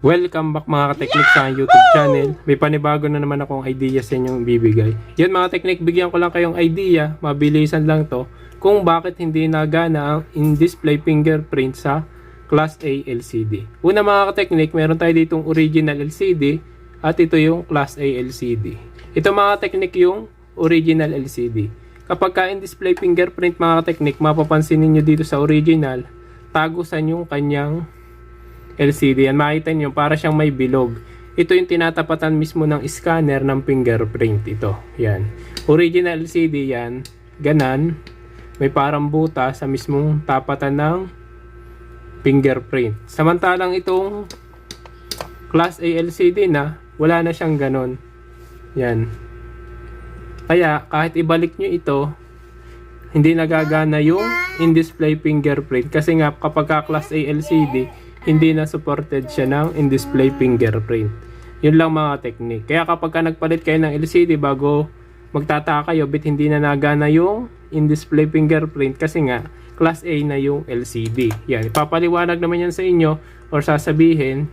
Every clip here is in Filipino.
Welcome back mga ka-technic sa YouTube channel. May panibago na naman akong idea sa inyong bibigay. Yun mga technic, bigyan ko lang kayong idea, mabilisan lang to, kung bakit hindi nagana ang in-display fingerprint sa Class A LCD. Una mga ka-technic, meron tayo ditong original LCD at ito yung Class A LCD. Ito mga technic yung original LCD. Kapag ka in-display fingerprint mga ka-technic, mapapansin ninyo dito sa original, tagusan yung kanyang LCD. Yan, makita nyo, para siyang may bilog. Ito yung tinatapatan mismo ng scanner ng fingerprint. Ito, yan. Original LCD yan, ganan. May parang buta sa mismong tapatan ng fingerprint. Samantalang itong Class A LCD na, wala na siyang ganon. Yan. Kaya, kahit ibalik nyo ito, hindi nagagana yung in-display fingerprint. Kasi nga, kapag ka Class A LCD, hindi na supported siya ng in-display fingerprint. Yun lang mga technique. Kaya kapag ka nagpalit kayo ng LCD bago magtataka kayo, bit hindi na nagana yung in-display fingerprint kasi nga, Class A na yung LCD. Yan, ipapaliwanag naman yan sa inyo or sasabihin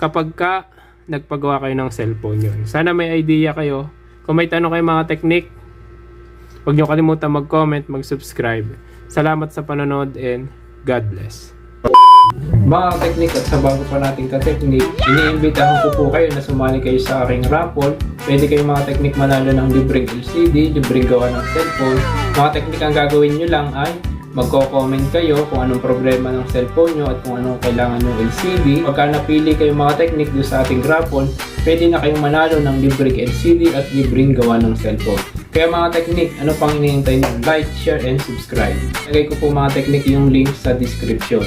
kapag ka nagpagawa kayo ng cellphone yun. Sana may idea kayo. Kung may tanong kayo mga technique, huwag nyo kalimutan mag-comment, mag-subscribe. Salamat sa panonood and God bless. Mga technique at sa bago pa nating ka-technique, iniimbitahan ko po kayo na sumali kayo sa aking raffle. Pwede kayo mga technique manalo ng libreng LCD, libreng gawa ng cellphone. Mga technique ang gagawin nyo lang ay magko-comment kayo kung anong problema ng cellphone nyo at kung anong kailangan ng LCD. Pagka napili kayo mga technique doon sa ating raffle, pwede na kayong manalo ng libreng LCD at libreng gawa ng cellphone. Kaya mga technique, ano pang hinihintay nyo? Like, share, and subscribe. Lagay ko po mga technique yung link sa description.